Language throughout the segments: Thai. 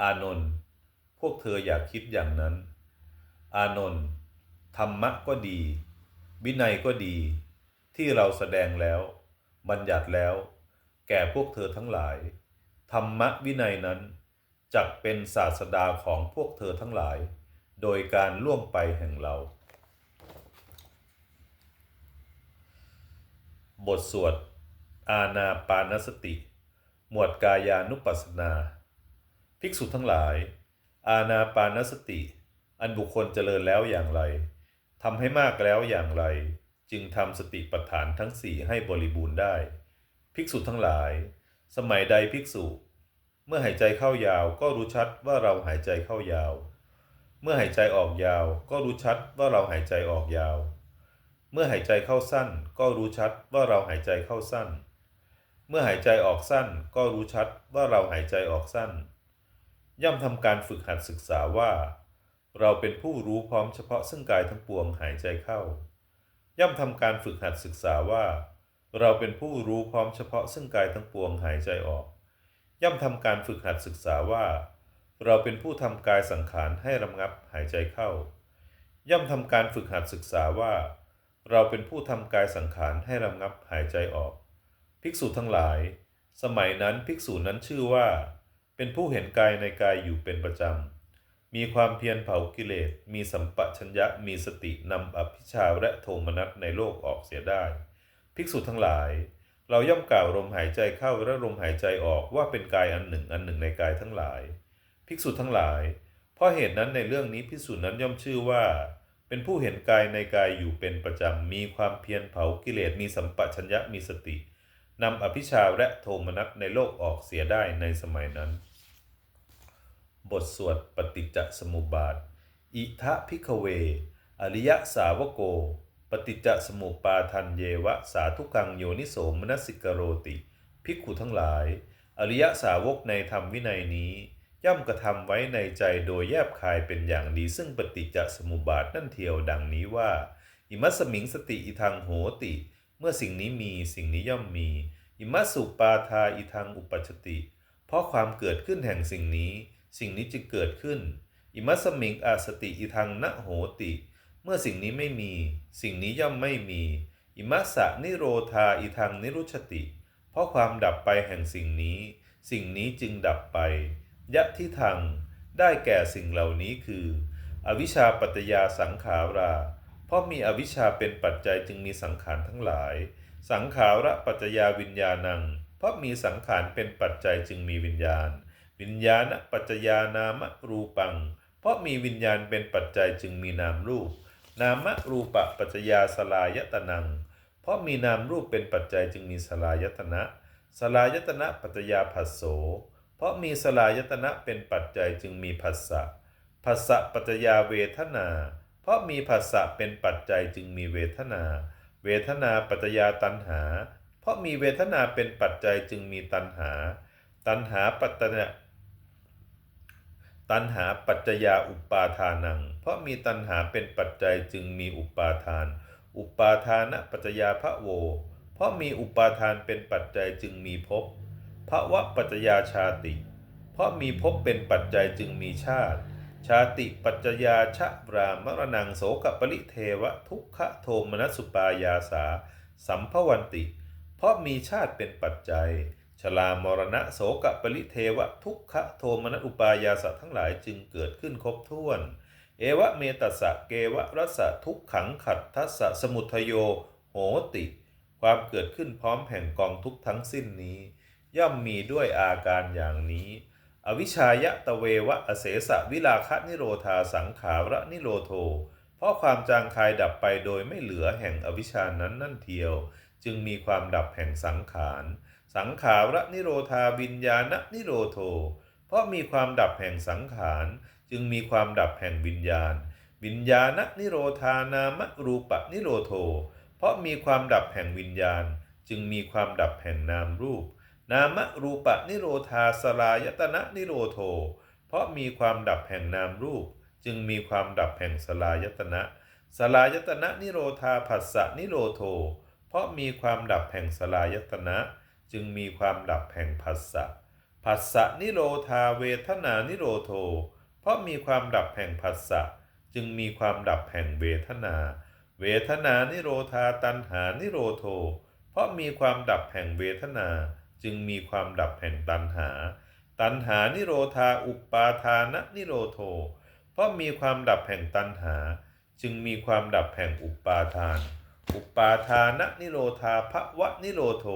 อานนท์พวกเธออยากคิดอย่างนั้น อานนท์ธรรมะก็ดี วินัยก็ดี ที่เราแสดงแล้ว บัญญัติแล้ว แก่พวกเธอทั้งหลาย ธรรมะวินัยนั้นจักเป็นศาสดาของพวกเธอทั้งหลาย โดยการล่วงไปแห่งเรา บทสวด อาณาปานสติ หมวดกายานุปัสสนา ภิกษุทั้งหลาย อาณาปานสติ อันบุคคลเจริญแล้วอย่างไรทำให้มากแล้วอย่างไร จึงทำสติปัฏฐานทั้งสี่ให้บริบูรณ์ได้ ภิกษุทั้งหลาย สมัยใดภิกษุ เมื่อหายใจเข้ายาวก็รู้ชัดว่าเราหายใจเข้ายาว เมื่อหายใจออกยาวก็รู้ชัดว่าเราหายใจออกยาว เมื่อหายใจเข้าสั้นก็รู้ชัดว่าเราหายใจเข้าสั้น เมื่อหายใจออกสั้นก็รู้ชัดว่าเราหายใจออกสั้น ย่อมทำการฝึกหัดศึกษาว่า เราเป็นผู้รู้พร้อมเฉพาะซึ่งกายทั้งปวงหายใจเข้า ย่อมทำการฝึกหัดศึกษาว่า เราเป็นผู้รู้พร้อมเฉพาะซึ่งกายทั้งปวงหายใจออก ย่อมทำการฝึกหัดศึกษาว่า เราเป็นผู้ทำกายสังขารให้รำงับหายใจเข้า ย่อมทำการฝึกหัดศึกษาว่า เราเป็นผู้ทำกายสังขารให้รำงับหายใจออก ภิกษุทั้งหลาย สมัยนั้นภิกษุนั้นชื่อว่า เป็นผู้เห็นกายในกายอยู่เป็นประจำ มีความเพียรเผากิเลส มีสัมปชัญญะ มีสตินำอภิชาและโทมนัสในโลกออกเสียได้ ภิกษุทั้งหลาย เราย่อมกล่าวลมหายใจเข้าและลมหายใจออกว่าเป็นกายอันหนึ่งอันหนึ่งในกายทั้งหลาย ภิกษุทั้งหลาย เพราะเหตุนั้นในเรื่องนี้ภิกษุนั้นย่อมชื่อว่า เป็นผู้เห็นกายในกายอยู่เป็นประจำ มีความเพียรเผากิเลส มีสัมปชัญญะ มีสติ นำอภิชาและโทมนัสในโลกออกเสียได้ในสมัยนั้น บทสวดปฏิจจสมุปบาท อิทะพิกเว อริยสาวโก ปฏิจจสมุปปาทันเยวะสาธุกังโยนิโสมนสิกโรติ ภิกขุทั้งหลาย อริยสาวกในธรรมวินัยนี้ ย่อมกระทำไว้ในใจโดยแยบคายเป็นอย่างดี ซึ่งปฏิจจสมุปบาทนั่นเทียวดังนี้ว่า อิมัสมิงสติอิทังโหติ เมื่อสิ่งนี้มีสิ่งนี้ย่อมมี อิมัสุปาทาอิทังอุปัชติ เพราะความเกิดขึ้นแห่งสิ่งนี้ สิ่งนี้จึงเกิดขึ้น อิมัสมิงอาสติอิทังนะโหติ เมื่อสิ่งนี้ไม่มี สิ่งนี้ย่อมไม่มี อิมัสสะนิโรธาอิทังนิรุชติ เพราะความดับไปแห่งสิ่งนี้ สิ่งนี้จึงดับไป ยะที่ทางได้แก่สิ่งเหล่านี้คือ อวิชชาปัจจยาสังขารา เพราะมีอวิชชาเป็นปัจจัยจึงมีสังขารทั้งหลาย สังขาระปัจจยาวิญญาณัง เพราะมีสังขารเป็นปัจจัยจึงมีวิญญาณ วิญญาณปัจจยานามรูปัง เพราะมีวิญญาณเป็นปัจจัยจึงมีนามรูป นามรูปะปัจจยาสลายตนัง เพราะมีนามรูปเป็นปัจจัยจึงมีสลายตนะ สลายตนะปัจจยาผัสโส เพราะมีสลายตนะเป็นปัจจัยจึงมีผัสสะผัสสะปัจจยาเวทนา เพราะมีผัสสะเป็นปัจจัยจึงมีเวทนา เวทนาปัจจยาตัณหา เพราะมีเวทนาเป็นปัจจัยจึงมีตัณหา ตัณหาปัตตนะตัณหาปัจจยาอุปาทานัง เพราะมีตัณหาเป็นปัจจัยจึงมีอุปาทาน อุปาทานะปัจจยาพระโว เพราะมีอุปาทานเป็นปัจจัยจึงมีภพภวะปัจจยาชาติ เพราะมีภพเป็นปัจจัยจึงมีชาติ ชาติปัจจยาชะรามรณังโสกปริเทวะทุกขโทมนัสุปายาสา สัมภวันติ เพราะมีชาติเป็นปัจจัย ชลามรณะโสกปริเทวะทุกขโทมนัสุปายาสะทั้งหลายจึงเกิดขึ้นครบถ้วน เอวะเมตัสะเกวะรัสสะทุกขังขัดทัสสะสมุทโย โหติ ความเกิดขึ้นพร้อมแห่งกองทุกทั้งสิ้นนี้ ย่อมมีด้วยอาการอย่างนี้ อวิชายะตะเววะอเสสะวิลาคะนิโรธาสังขาระนิโรโท เพราะความจางคายดับไปโดยไม่เหลือแห่งอวิชานั้นนั่นเทียว จึงมีความดับแห่งสังขาร สังขาระนิโรธาวิญญาณนิโรโท เพราะราะมีความดับแห่งสังขาร จึงมีความดับแห่งวิญญาณ วิญญาณนิโรธานามรูปะนิโรโท เพราะมีความดับแห่งวิญญาณ จึงมีความดับแห่งนามรูป นามรูปะนิโรธาสลายตนะนิโรโท เพราะมีความดับแห่งนามรูป จึงมีความดับแห่งสลายตนะ สลายตนะนิโรธาผัสสะนิโรโท เพราะมีความดับแห่งสลายตนะ จึงมีความดับแห่งผัสสะผัสสะนิโรธาเวทนานิโรโท เพราะมีความดับแห่งผัสสะจึงมีความดับแห่งเวทนา เวทนานิโรธาตันหานิโรโท เพราะมีความดับแห่งเวทนา จึงมีความดับแห่งตันหา ตันหานิโรธาอุปาทานนิโรโท เพราะมีความดับแห่งตันหา จึงมีความดับแห่งอุปาทาน อุปาทานนิโรธาภวะนิโรโท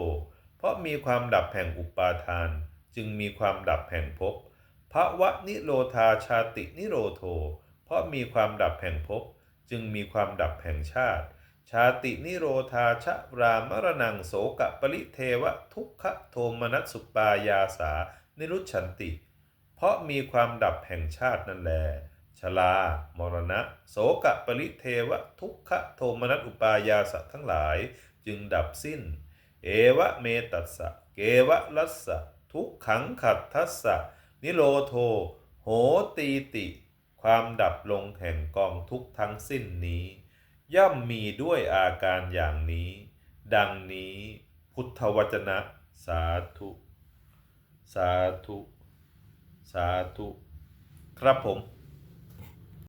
เพราะมีความดับแห่งอุปปาทาน จึงมีความดับแห่งภพภวะนิโรธาชาตินิโรโท เพราะมีความดับแห่งภพจึงมีความดับแห่งชาติ ชาตินิโรธาชะรามรณังโสกะปริเทวะทุกขโทมนัสสุปายาสา นิรุชฉันติ เพราะมีความดับแห่งชาตินั่นแล ชลา มรณะ โสกะปริเทวะทุกขโทมนัสอุปายาสะทั้งหลาย จึงดับสิ้น เอวะเมตัสสะ เกวะลัสสะ ทุกขังขัดทัสสะ นิโรโท โหตีติ ความดับลงแห่งกองทุกทั้งสิ้นนี้ ย่อมมีด้วยอาการอย่างนี้ ดังนี้พุทธวจนะ สาธุ สาธุ สาธุ ครับผม